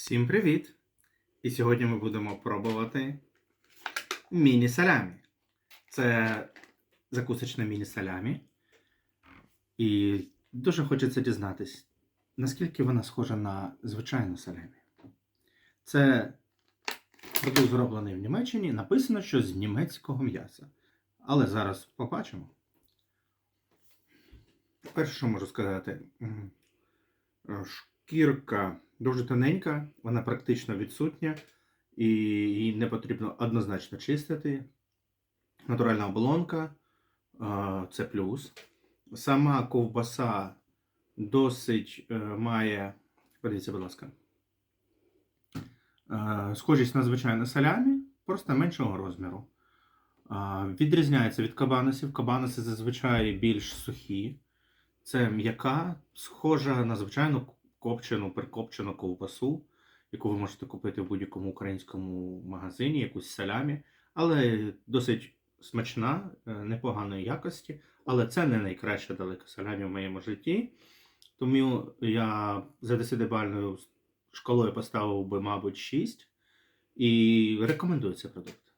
Всім привіт! І сьогодні ми будемо пробувати міні-салямі. Це закусочне міні-салямі. І дуже хочеться дізнатись, наскільки вона схожа на звичайну салямі. Це продукт зроблений в Німеччині. Написано, що з німецького м'яса. Але зараз побачимо. Перше, що можу сказати, шкірка дуже тоненька, вона практично відсутня, і її не потрібно однозначно чистити. Натуральна оболонка це плюс. Сама ковбаса досить е, має, подивіться, будь ласка, е, схожість на звичайне салямі, просто меншого розміру. Відрізняється від кабаносів. Кабаноси зазвичай більш сухі. Це м'яка, схожа на звичайну копчену, прикопчену ковбасу, яку ви можете купити в будь-якому українському магазині, якусь салямі, але досить смачна, е, непоганої якості. Але це не найкраща далека салямі в моєму житті. Тому я за 10-бальною шкалою поставив би, мабуть, 6 і рекомендую цей продукт.